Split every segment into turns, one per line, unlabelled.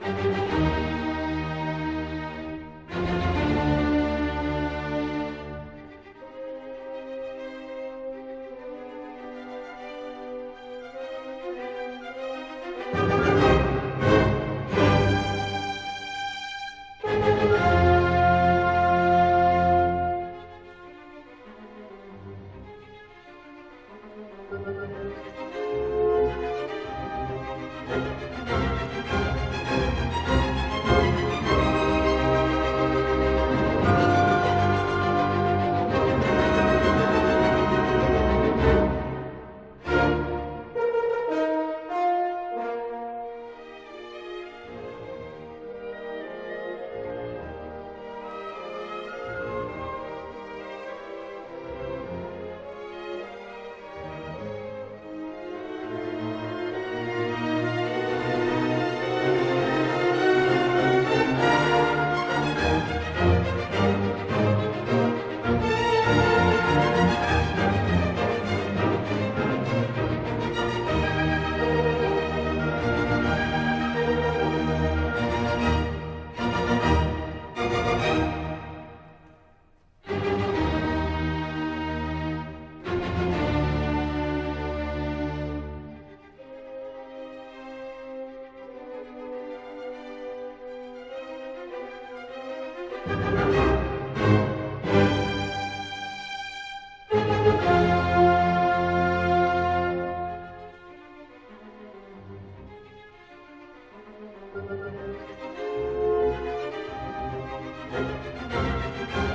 Música thank you.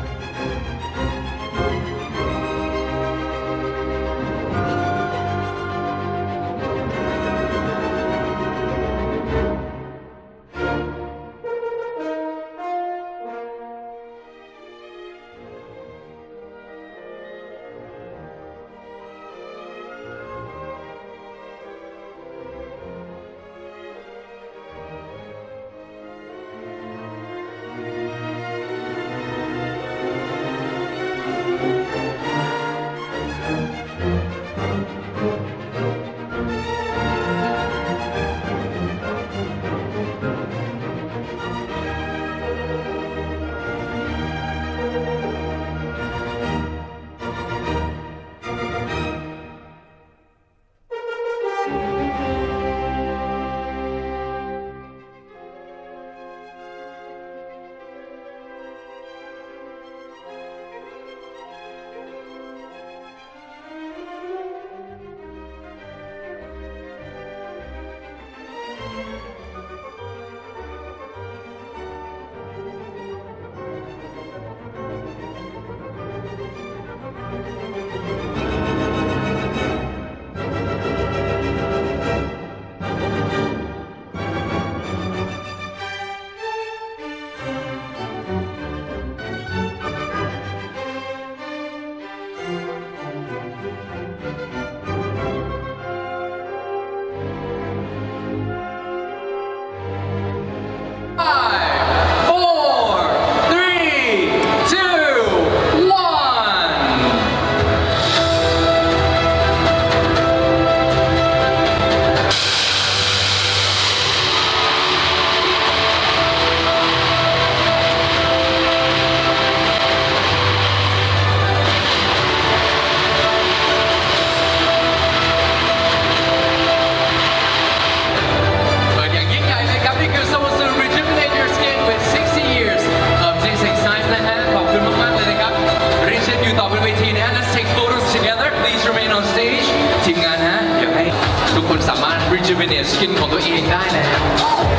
เองได้แล้ว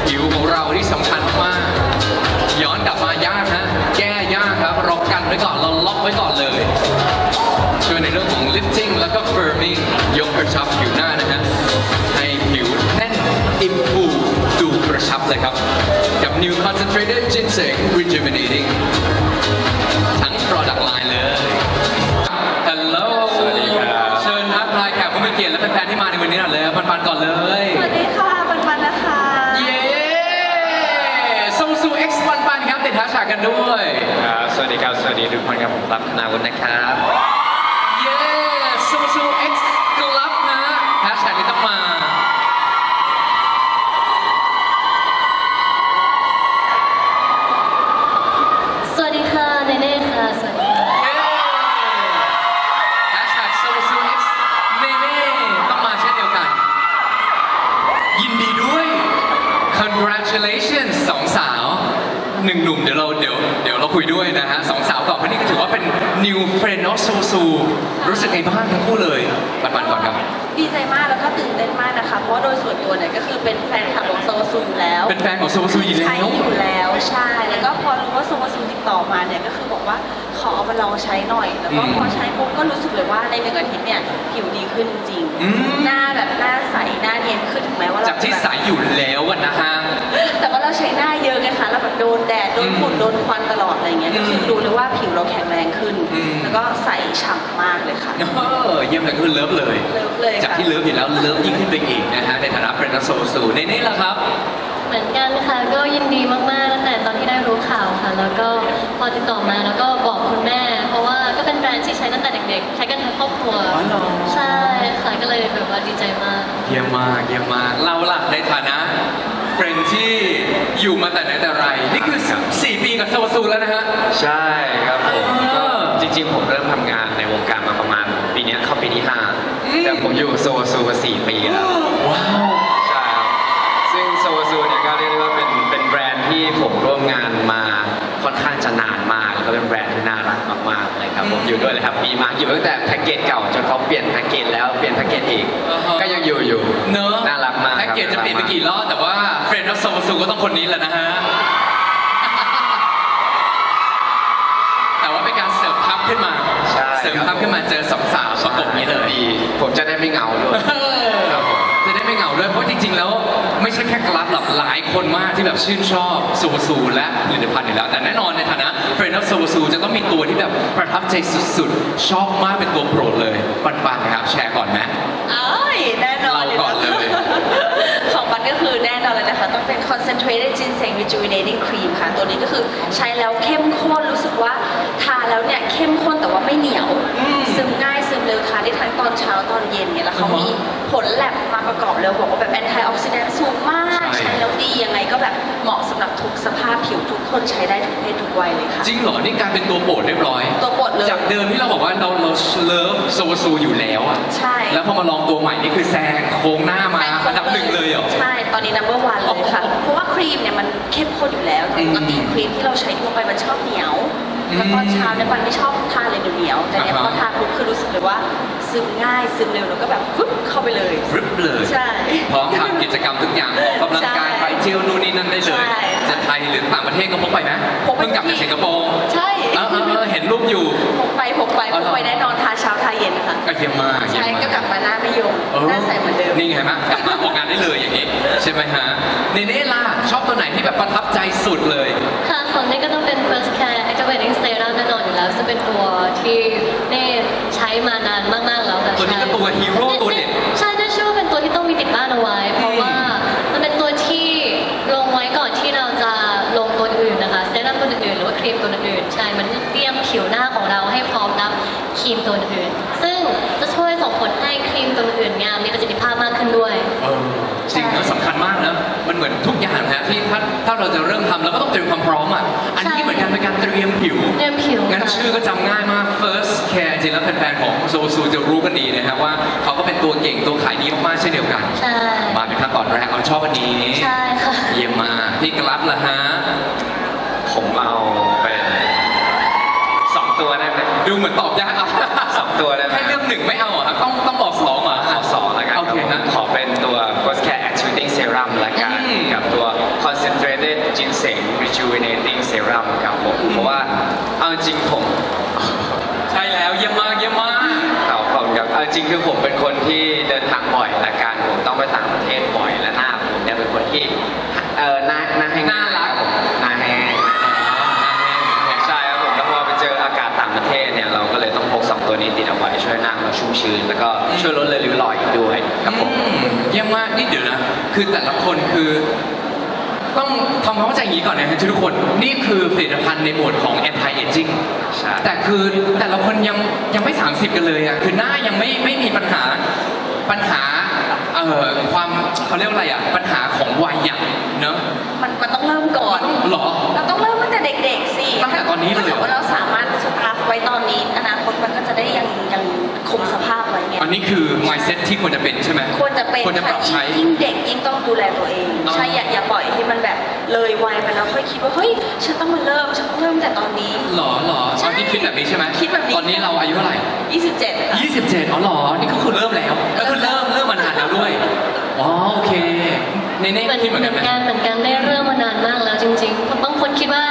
ผิวของเราที่สำคัญมาก ย้อนกลับมายากฮะ แก้ยากครับเรากันไว้ก่อน เราล็อกไว้ก่อนเลย ช่วยในเรื่องของ lifting แล้วก็ firming ยกกระชับผิวหน้านะฮะ ให้ผิวแน่น improve ดูกระชับเลยครับ กับ new concentrated ginseng rejuvenating
สวัสดี
ทุก
คนค
รับ
ผมรับธนาวุฒินะครับ
เย้ซูซู X Club นะแฮชแท็กนี้ต้องมา congratulations สองสาวหนึ่งหนุ่มเดี๋ยวเราเดี๋ยวเดี๋ยวเราคุยด้วยนะฮะสองสาวก่อนเพราะ นี่ก็ถือว่าเป็น new friend of Sosu รู้สึกไงบ้างทั้งคู่เลยปันปันก่อนครับ
ดีใจมากแล้วก็ตื่นเต้นมากนะคะ เพราะว่าโดยส่วนตัวเนี่ยก็คือเป็นแฟนคลับของโซซูอยู่แล้ว
เป็นแฟนของ Sosu อยู่แล้ว
ใช้อยู่แล้วใช่แล้วก็พอรู้ว่าโซซูติดต่อมาเนี่ยก็คือบอกว่าข อเอามาลองใช้หน่อย แล้วก็
อืม
พอใช้ปุ๊บก็รู้สึกเลยว่าในหนึ่งอาทิตย์เนี่ยผิวดีขึ้นจริงๆ
อืม
หน้าแบบหน้าใสหน้าเนียนขึ้นถึงแม้ว่าเรา
จากที่
จะแบบ
ใสอยู่แล้วอะนะฮะ
แต่ว่าเราใช้หน้าเยอะไงคะแล้วแบบโดนแดด โดนฝุ่น
อืม
โดนควันตลอดอะไรเงี้ย ก็คือ
ม
ดูเลยว่าผิวเราแข็งแรงขึ้น
อืม
แล้วก็ใสฉ่ำมากเลยค่ะ
เออเยี่ยมเลยก็คือเลิฟเลย
เลิฟเลยค่ะ
จากที่เลิฟอยู่แล้วเลิฟยิ่งขึ้นไปอีกนะฮะในฐานะเฟรนด์โซสูในนี้ละครับ
เหมือนกันค่ะก็ยินดีมากๆตั้งแต่ตอนที่ได้รู้ข่าวค่ะ แล้วก็พอติดต่อมาแล้วก็บอกคุณแม่ เพราะว่าก็เป็นแบรนด์ที่ใช้ตั้งแต่เด็กๆ ใช้กันทั้งครอบครัว
อ๋อเหรอ
ใช่ค่ะก็เลยแบบว่าดีใจมาก
เยี่ยมมากเยี่ยมมากเราล่ะในฐานะเฟรนด์ที่อยู่มาแต่ไหนแต่ไร นี่คือ4ปีกับโซซูแล้วนะฮะ
ใช่ครับผม
เออ
ก็จริงๆ ผมเริ่มทำงานในวงการมาประมาณ ปีเนี้ยเข้าปีที่
อืม
5แต่ผมอยู่โซซูมา4ปีแล้ว
ว้าว
แล้วก็เป็นแบรนด์ที่น่ารักมากๆเลยครับผมอยู่ด้วยเลยครับปีมากอยู่ตั้งแต่แพ็กเกจเก่าจนเขาเปลี่ยนแพ็กเกจแล้วเปลี่ยนแพ็กเกจอีก
อ่าฮะ
ก็ยังอยู่อยู่
เนอะ
น่ารักมาก
แพ็กเกจจะเปลี่ยนไปกี่รอบแต่ว่าเฟรนด์ของโซซูก็ต้องคนนี้แหละนะฮะ แต่ว่าเป็นการเสริมทัพขึ้นมา
ใช่
เสริมทัพขึ้นมาเจอสองสาวประกบนี้เลย
ดีผมจะได้ไม่เหงาด้วยครับ
แค่กลับหลับหลายคนมากที่แบบชื่นชอบซูซูและผลิตภัณฑ์อยู่แล้ว แต่แน่นอนในฐานะเฟรนด์ of ซูซูจะต้องมีตัวที่แบบประทับใจสุดๆ ชอบมากเป็นตัวโปรดเลยปันๆนะครับแชร์ก่อนไหม
concentrated ginseng rejuvenating cream ค่ะ ตัวนี้ก็คือใช้แล้วเข้มข้นรู้สึกว่าทาแล้วเนี่ยเข้มข้นแต่ว่าไม่เหนียว
อืม
ซึมง่ายซึมเร็วทานได้ทั้งตอนเช้าตอนเย็นเนี่ยแล้วเขา
อ่าฮะ
มีผลแลบมาประกอบแล้วบอกว่าแบบ anti oxidant สูงมาก
ใช่
ใช้แล้วดียังไงก็แบบเหมาะสำหรับทุกสภาพผิวทุกคนใช้ได้ทุกเพศทุกวัยเลยค่ะ
จริงเหรอ นี่กลารเป็นตัวโปรดเรียบร้อย
ตัวโปรด เลย
จากเดิมที่เราบอกว่าเราเราเลิฟโซซูอยู่แล้วอะ
ใช่
แล้วพอมาลองตัวใหม่นี่คือแซงโค้งหน้ามาอันดับหนึ่งเลยเหรอ
ใช่ ตอนนี้ number one เลยค่ะ เพราะว่าครีมเนี่ยมันเข้มข้นอยู่แล้วแต่ปกติ
อืม
ครีมที่เราใช้ทั่วไปมันชอบเหนียว
อืม
แล้วตอนเช้าเนี่ยมันไม่ชอบทานเลยเหนียวๆแต่เนี่ย
อ่า
พ
ฮะ
อทานปุ๊บคือรู้สึกเลยว่า ซึมง่ายซึมเร็วแล้วก็แบบฟึ๊บเข้าไปเลย
ฟรึบเลย
ใช่
พร้อมทำกิจกรรมทุกอย่างออกกำลังกาย
ใช่
ไปเที่ยวนู่นนี่นั่นได้เลย
ใช่
จะไทยหรือต่างประเทศก็พกไปไหม
พกไป
เพิ่งกลับจากสิงคโปร์
ใช่
เออเออเออเห็นรูปอยู่
พกไปพกไป
อ๋
พ
อเหรอ
กไปแน่นอนทาเช้าทาเย็นค่ะ
ก็เยี่ยมมากเยี่ย
ใช่
มมาก
ก็กลับมาหน้าไม่ยม
เออ
หน้าใสเหมือนเดิม
นี่ไงมั้ยกลับมาออกงานได้เลยอย่างนี้ ใช่ไหมฮะเนเน่ล่ะชอบตัวไหนที่แบบประทับใจสุดเลย
ค่ะของนี่ก็ต้องเป็น First Care Activating Serum แน่นอนอยู่แล้วจะเป็นตัวที่เน่ใช้มานาน
ตัวนี้ก็ตัวฮีโร่ตัวเด็ด
ใช่ได้ชื่อว่าเป็นตัวที่ต้องมีติดบ้านเอาไว้
มันเหมือนทุกอย่างนะที่ถ้าถ้าเราจะเริ่มทำเราก็ต้องเตรียมความพร้อมอะอันนี้
ใช่
เหมือนกันเป็นการเตรียมผิว
เตรียมผิว
งั้น
ค่ะ
ชื่อก็จำง่ายมาก First Care จริงแล้วแฟนๆของโซซูจะรู้กันดีนะครับว่าเขาก็เป็นตัวเก่งตัวขายดีมากๆเช่นเดียวกัน
ใช่
มาเป็นขั้นตอนแรกเอาชอบอันนี้
ใช่ค่ะ
เยี่ยมมากพี่กลับละฮะ
ผมเอาเป็นสองตัวได้ไหม
ดูเหมือนตอบยากอะ
สองตัวได้ไหม
ให้เลือกหนึ่งไม่เอาเหรอะต้องต้องบอกสองเหรอะ
ขอสองละกัน
โอเค
ครับ
ฮะ
ขอเป็นตัว First Care Activating Serum ละกัน
อืม
กับตัว Concentrated Ginseng Rejuvenating Serum ครับผมเพราะว่าเอาจริงผม
ใช่แล้วเยี่ยมมากเยี่ยมมาก
เอาผมครับเอาจริงคือผมเป็นคนที่เดินทางบ่อยละกันผมต้องไปต่างประเทศบ่อยและหน้าผมเนี่ยเป็นคนที่เออหน้าหน้าแห้ง
น่ารัก
ผมหน้าแห้ง ใช่ครับผมแล้วพอไปเจออากาศต่างประเทศเนี่ยเราก็เลยต้องพกสองตัวนี้ติดเอาไว้ช่วยหน้าเราชุ่มชื้น แล้วก็ช่วยลดเลยริ้วรอยอีกด้วย ครับผม
อืมเยี่ยมมากนี่เดี๋ยวนะ คือแต่ละคนคือ ต้องทำความเข้าใจอย่างนี้ก่อนนะฮะทุกคน นี่คือผลิตภัณฑ์ในหมวดของ anti aging
ใช่
แต่คือแต่ละคนยังยังไม่ 30 กันเลยอะคือหน้ายังไม่ไม่มีปัญหาปัญหาเอ่อความเขาเรียกว่าอะไรอะปัญหาของวัยอะเนอะ
มันมันต้องเริ่มก่อน
หรอ
เราต้อง เริ่มตั้งแต่เด็กๆสิ
ตั้งแต่ตอนนี้เลยเหรอ
ถ้าเกิดว่าเราสามารถสตาร์ทไว้ตอนนี้ อนาคตมันก็จะได้ยังยังคงสภาพไว้ไง
อันนี้คือ mindset ที่ควรจะเป็นใช่ไหม
ควรจะเป็น
ควรจะปรับใช้
ยิ่งเด็กยิ่งต้องดูแลตัวเอง
อ๋อ
ใช่อย่าอย่าปล่อยให้มันเลยวัยไปแล้วค่อยคิดว่าเฮ้ยฉันต้องมาเริ่มฉันต้องเริ่มแต่ตอนนี้
หรอหรอ
ใช่
ตอนนี้คิดแบบนี้ใช่ไหม
คิดแบบนี้
ตอนนี้เราอายุเท่าไหร่
27ค่ะ
27อ๋อเหรอ นี่ก็คือเริ่มแล้ว ก็คือเริ่มเริ่มมานานแล้วด้วย อ๋อโอเคเนเน่
เหมือน
คิดเหมือน
เห
กั
มื
น
อน
ไหม
กันเหมือนกันได้เริ่มมานานมากแล้วจริงๆบางคนคิดว่า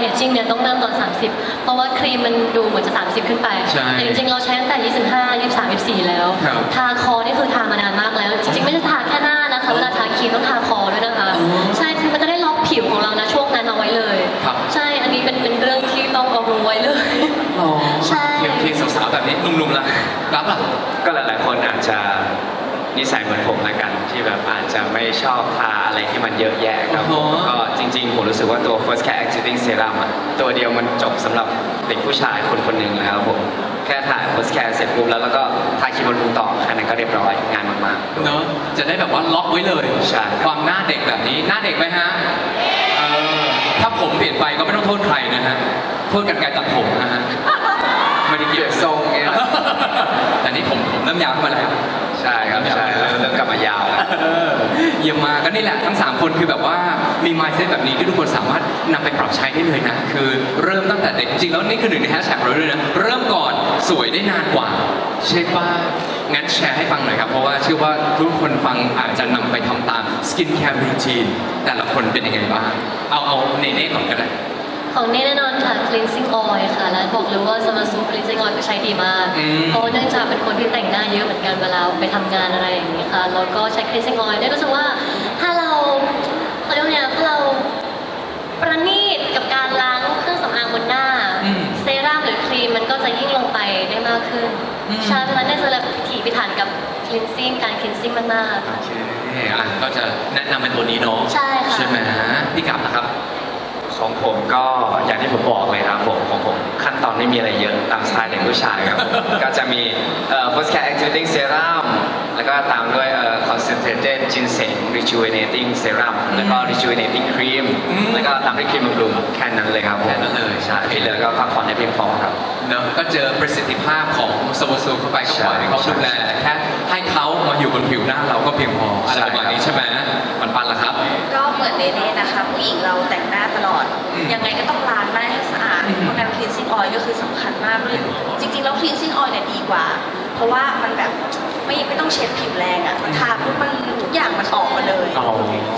เอ่อ anti aging เนี่ยต้องเริ่มตอน 30 เพราะว่าครีมมันดูเหมือนจะ 30 ขึ้นไป
ใช่
แต่จริงๆ เราใช้ตั้งแต่ 25 23 24 แล้ว
ครับ
ทาคอนี่คือทามานานมากแล้ว จริงๆ ไม่ได้ทาแค่หน้านะคะเวลาทาครีมต้องทาคอด้วยนะคะ
อ๋อ
ใช่คือมันจะได้ล็อกผิวของเรานะช่วงนั้นเอาไว้เลย
ครับ
ใช่ อันนี้เป็นเป็นเรื่องที่ต้องเอารู้ไว้เลย
อ๋อ
ใช่
โอเคโอเคสาวๆแบบนี้หนุ่มๆล่ะรับล่ะ
ก็หลายๆคนอาจจะ นิสัยเหมือนผมละกันที่แบบอาจจะไม่ชอบทาอะไรที่มันเยอะแยะครับผม
อ๋อ
ก็จริงๆ ผมรู้สึกว่าตัว First Care Activating Serum อะตัวเดียวมันจบสำหรับเด็กผู้ชายคนคนหนึ่งแล้วครับผมแค่ถ่าย First Care เสร็จปุ๊บแล้วแล้วก็ทาครีมบำรุงต่อแค่นั้นก็เรียบร้อยงานมากๆ
เนอะจะได้แบบว่าล็อกไว้เลย
ใช่
ความหน้าเด็กแบบนี้หน้าเด็กไหมฮะเออถ้าผมเปลี่ยนไปก็ไม่ต้องโทษใครนะฮะโทษกันไกรตัดผมนะฮะไม่ได้เกี่ยว
ทรงเนี่ย
แต่นี่ผมผมเริ่มยาวขึ้นมาแล้ว
ใช่ครับใช่เริ่มเริ่มกลับมายาวแล้ว
เออเยี่ยมมากก็นี่แหละทั้ง 3 คนคือแบบว่ามี mindset แบบนี้ที่ทุกคนสามารถนำไปปรับใช้ได้เลยนะ คือเริ่มตั้งแต่เด็กจริงๆแล้วนี่คือหนึ่งในแฮชแท็กเราด้วยนะ เริ่มก่อนสวยได้นานกว่า ใช่ป่ะงั้นแชร์ให้ฟังหน่อยครับ เพราะว่าเชื่อว่าทุกคนฟังอาจจะนำไปทำตาม skin care routine แต่ละคนเป็นยังไงบ้างเอาเอาเนเน่ก่อนก็ได้
ของนี่แน่นอนค่ะ cleansing oil ค่ะ แล้วบอกเลยว่าสมาซู cleansing oil ก็ใช้ดีมาก
อืม
เพราะว่าเนื่องจากเป็นคนที่แต่งหน้าเยอะเหมือนกันเวลาไปทำงานอะไรอย่างนี้ค่ะ แล้วก็ใช้ cleansing oil ได้รู้สึกว่าถ้าเราเขาเรียกว่าไงถ้าเราประณีตกับการล้างเครื่องสำอางบนหน้า
อืม
เซรั่มหรือครีมมันก็จะยิ่งลงไปได้มากขึ้น
อืม
ใช่เพราะฉะนั้นเนี่ยจะแบบพิถีพิถันกับ cleansing การ cleansing มากๆ
โอเคอะก็จะแนะนำเป็นตัวนี้เนาะ
ใช่ค่ะ
ใช่ไหมพี่กับนะครับ
ของผมก็อย่างที่ผมบอกเลยครับผมของผมขั้นตอนไม่มีอะไรเยอะตามสไตล์เด็กผู้ชายครับผมก็จะมีเอ่อ Post Care Activating Serum แล้วก็ตามด้วยเอ่อ Concentrated Ginseng Rejuvenating Serum แล้วก็ Rejuvenating Cream
อืม
แล้วก็ตามด้วยครีมบำรุงแค่นั้นเลยครับผม
แค่นั้นเลย
ใช่ที่เหลือก็พักผ่อนให้เพียงพอครับ
เนอะก็เจอประสิทธิภาพของโซโซูเข้าไปก็ปล่อยให้เขาดูแลแค่ให้เขามาอยู่บนผิวหน้าเราก็เพียงพออะไรประมาณ มา
กเลยจริงๆ แล้ว cleansing oil เนี่ยดีกว่า เพราะว่ามันแบบไม่ไม่ต้องเช็ดผิวแรงอะ่ะมันทาปุ๊บมันทุกอย่างมันออกมาเลย
อ๋อ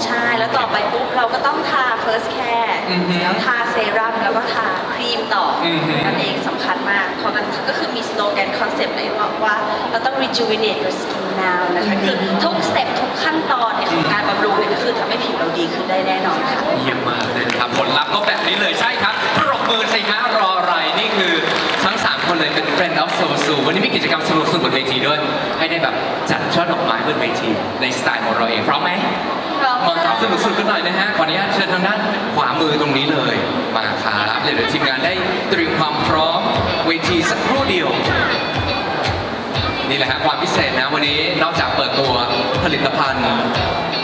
ใช่แล้วต่อไปปุ๊บเราก็ต้องทา first care
อือฮึ
แล้วทาเซรั่มแล้วก็ทาครีมต่ออ
อฮึ
นั่นเองสำคัญมาก เพราะมันก็คือมีสโลแกนคอนเซ็ปต์เลยว่าว่าเราต้อง rejuvenate your skin now นะคะคือทุกสเต็ปทุกขั้นตอนเนี่ยของการบำรุงเนี่ยก็คือทำให้ผิวเราดีขึ้นได้แน่นอนค่ะ
เยี่ยมมากเลยนะครับผลลัพธ์ก็แบบนี้เลยใช่ครับปรบมือสิฮะรออะไรนี่คือทั้ง 3 คนเลยเป็น friend of s o s u วันนี้มีกิจกรรมสนุกสนุกบนเวทีด้วย ให้ได้แบบจัดช่อดอกไม้บนเวทีในสไตล์ของเราเองพร้อมไหม
พร้อม
มา
ค่ะ
สนุกสนุกกันหน่อยนะฮะขออนุญาตเชิญทางด้านขวามือตรงนี้เลยมาครับเดี๋ยวทีมงานได้เตรียมความพร้อมเวทีสักครู่เดียว นี่แหละฮะความพิเศษนะวันนี้นอกจากเปิดตัวผลิตภัณฑ์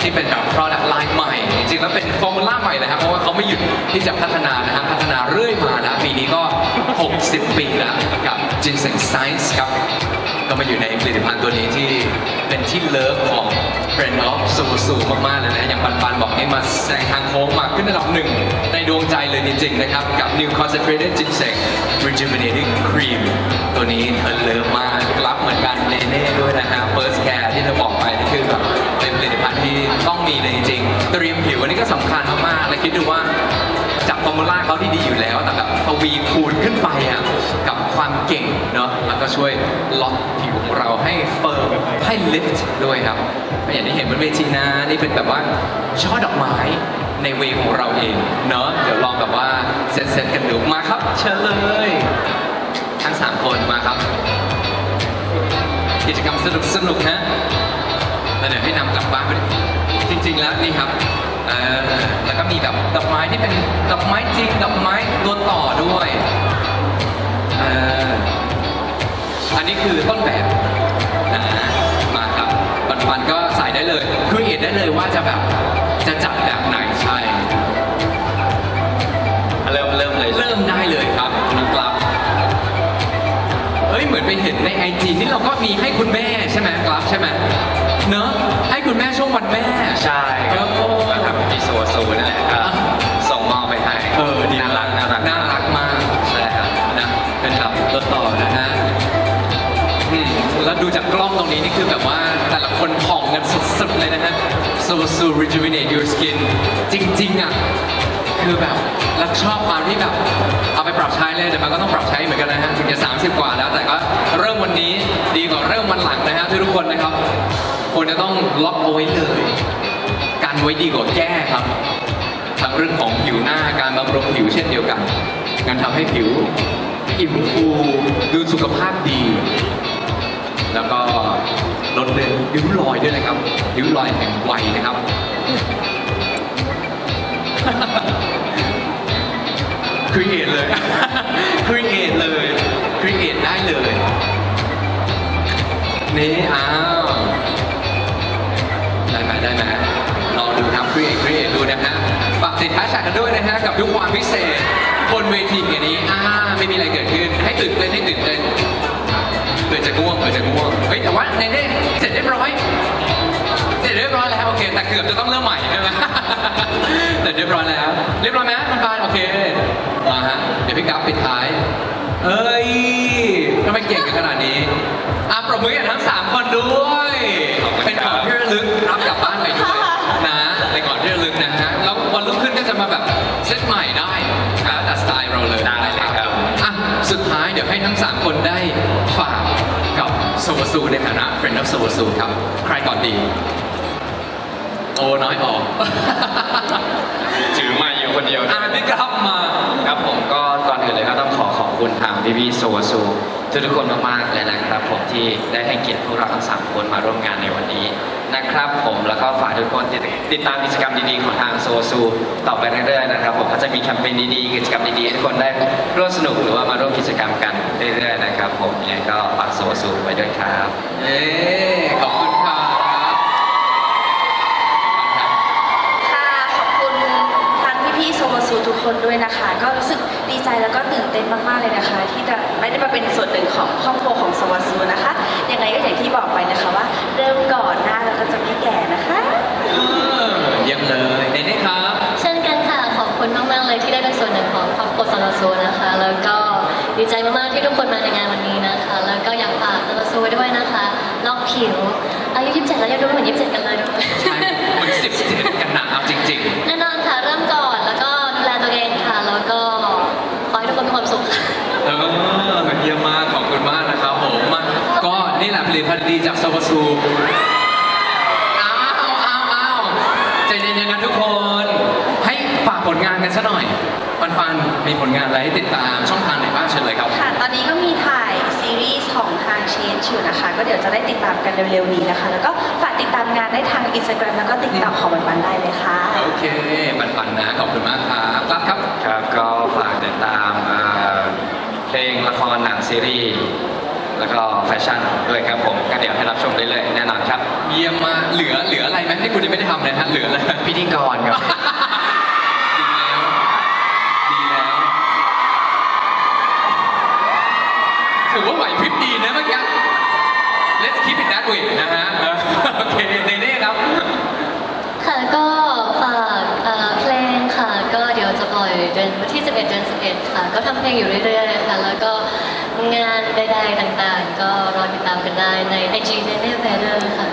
ที่เป็นแบบ product line ใหม่ จริงๆแล้วเป็นฟอร์มูล่าใหม่เลยครับ เพราะว่าเขาไม่หยุดที่จะพัฒนานะฮะพัฒนาเรื่อยมานะปีนี้ก็ 60 ปีแล้วกับ Ginseng Science ครับ ก็มาอยู่ในผลิตภัณฑ์ตัวนี้ที่เป็นที่เลิฟของ Brand of s u s u มากๆเลยนะ อย่างปันปันบอกนี่มาแซงทางโค้งมาขึ้นอันดับหนึ่งในดวงใจเลยจริงๆนะครับ กับ New Concentrated Ginseng Rejuvenating Cream ตัวนี้เธอเลิฟมากรับเหมือนกันเนเน่ด้วยนะฮะ First Care ที่เธอบอกไปนี่คือแบบ ตรียมผิวอันนี้ก็สำคัญมากๆและคิดดูว่าจากฟอร์มูล่าเขาที่ดีอยู่แล้ว แต่แบบทวีคูณขึ้นไปอะกับความเก่งเนาะแล้วก็ช่วยล็อกผิวของเราให้เฟิร์มให้ลิฟต์ด้วยครับอย่างที่เห็นบนเวทีนะนี่เป็นแบบว่าช่อดอกไม้ในเวของเราเองเนาะเดี๋ยวลองแบบว่าเซตเซตกันดูมาครับ เชิญเลย ทั้งสามคนมาครับ กิจกรรมสนุกสนุกนะแล้วเดี๋ยวให้นำกลับบ้านไป จริง ๆ แล้วนี่ครับเออแล้วก็มีแบบดอกไม้ที่เป็นดอกไม้จริงดอกไม้ตัวต่อด้วยเอออันนี้คือต้นแบบนะมาครับปันๆก็ใส่ได้เลย คือเห็นได้เลยว่าจะแบบจะจับแบบไหนใช่
เริ่มเริ่มเลย
เริ่มได้เลยครับนะครับเฮ้ยเหมือนไปเห็นในไอจีนี่เราก็มีให้คุณแม่ใช่ไหมครับใช่ไหม เนอะให้คุณแม่ช่วงวันแม่
ใช่ครับผมก็ทำพี่โซซูนั่นแหละครับส่งมอบไปให้เอ
อดีน่ารักน่ารักน่ารักมาก
ใช่ครับ
นะเป็นแบบตัวต่อนะฮะอืแล้วดูจากกล้องตรงนี้นี่คือแบบว่าแต่ละคนผ่องกันสุดๆเลยนะฮะโซซู rejuvenate your skin จริงๆอะคือแบบรักชอบความที่แบบเอาไปปรับใช้เลยแต่มันก็ต้องปรับใช้เหมือนกันนะฮะถึงจะ30 กว่าแล้วแต่ก็เริ่มวันนี้ดีกว่าเริ่มวันหลังนะฮะทุกคนนะครับ ควรจะต้องล็อกเอาไว้เลยการไว้ดีกว่าแก้ครับทั้งเรื่องของผิวหน้าการบำรุงผิวเช่นเดียวกันการทำให้ผิวอิ่มฟูดูสุขภาพดี แล้วก็ลดเลือนริ้วรอยด้วยนะครับริ้วรอยแห่งวัยนะครับ ครีเอทเลยครีเอทเลยครีเอทได้เลยนี่อ้าว ได้ไหมได้ไหมลองดูครับครีเอทครีเอทดูนะฮะฝากติดแฮชแท็กกันด้วยนะฮะกับทุกความพิเศษบนเวทีอย่างนี้อ่าไม่มีอะไรเกิดขึ้น ให้ตื่นเต้นให้ตื่นเต้นเผื่อจะง่วงเผื่อจะง่วงเฮ้ยแต่ว่าในนี้เสร็จเรียบร้อยเสร็จเรียบร้อยแล้วโอเค แต่เกือบจะต้องเริ่มใหม่ใช่ไหมเสร็จเรียบร้อยแล้ว เรียบร้อยไหมมันบานโอเคมาฮะเดี๋ยวพี่กราฟปิดท้ายเอ้ยทำไมเก่งกันขนาดนี้อะปรบมือกันทั้งสามคนด้วย เป็นของที่ระลึกรับกลับบ้าน มาแบบเซตใหม่ได้แล้วแต่สไตล์เราเลย
ได้เลยครับ
อะสุดท้ายเดี๋ยวให้ทั้งสามคนได้ฝากกับโซวาซูในฐานะ Friend of โซวาซูครับ ใครก่อนดี โอ้น้อยออก
ถือไมาอยู่คนเดียว
อะพี่กรับมา
ครับผมก็ก่อนอื่นเลยก็ต้องขอขอบ คุณทางพี่พี่โซซูทุกทุกคนมากๆเลยนะครับ ผมที่ได้ให้เกียรติพวกเราทั้งสามคนมาร่วมงานในวันนี้นะครับผมแล้วก็ฝากทุกคนติดติดตามกิจกรรมดีๆของทางโซซูต่อไปเรื่อยๆนะครับผมก็จะมีแคมเปญดีๆกิจกรรมดีๆให้ทุกคนได้ร่วมสนุกหรือว่ามาร่วมกิจกรรมกันเรื่อยๆนะครับ ผมยังไงก็ฝากโซซูไว้ด้วยครับ
เย้ขอบคุณ
ซโมซูทุกคนด้วยนะคะ ก็รู้สึกดีใจแล้วก็ตื่นเต้นมากๆเลยนะคะ ที่จะไม่ได้มาเป็นส่วนหนึ่งของครอบครัวของโซโมซูนะคะยังไงก็อย่างที่บอกไปนะคะว่า เริ่มก่อนหน้าเราก็จะไม่แก่นะคะ
เออเยี่ยมเลยเนเน่ครับ
เช่นกันค่ะขอบคุณมากๆเลยที่ได้เป็นส่วนหนึ่งของครอบครัวซาลาซูนะคะ แล้วก็ดีใจมากๆที่ทุกคนมาในงานวันนี้นะคะ แล้วก็อยากฝากซาลาซูไว้ด้วยนะคะลอกผิวอายุ27แล้วยังดูเหมือน27กันเลยทุกคน
ใช่เหมือนสิบเจ็ดกันหนาเอาจริง
แตัวเองค่ะ แล้วก็ขอให้ทุกคนมีความสุขค่ะ
ๆเออเยี่ยมมากขอบคุณมากนะครับผมมาก็นี่แหละผลิตภัณฑ์ดีจากโซบาซูอ้าวอ้าวอ้าวใจเย็นๆนะทุกคน ให้ฝากผลงานกันซะหน่อยปันปันๆมีผลงานอะไรให้ติดตามช่องทางไหนบ้างเชิญเลยครับ
ค่ะ ตอนนี้ก็มีถ่าย ซีรีส์ของทางเชนอยู่นะคะ ก็เดี๋ยวจะได้ติดตามกันเร็วๆนี้นะคะ แล้วก็ฝากติดตามงานได้ทางอินสตาแกรมแล้วก็ติ๊กต็อกของวันๆได้เลยค่ะ
โอเคปันปันๆนะ ขอบคุณมากครับกลับครับ
ครับก็ฝากติดตามเอ่อเพลงละครหนังซีรีส์แล้วก็แฟชั่นด้วยครับผมก็เดี๋ยวให้รับชมเรื่อยๆแน่นอนครับ
เยี่ยมมากเหลือเหลืออะไรไหมที่คุณยังไม่ได้ทำเลยฮะเหลืออะไร
พิธีกรครับ
let's keep it that way นะฮะเออโอเคเนเน่ครับ
ค่ะก็ฝากเอ่อเพลงค่ะ ก็เดี๋ยวจะปล่อยเดือนวันที่ 11 เดือน 11 ค่ะ ก็ทำเพลงอยู่เรื่อยๆค่ะแล้วก็งานใดๆต่างๆ ก็รอติดตามกันได้ใน IG เนเน่เบเดอร์ค่ะ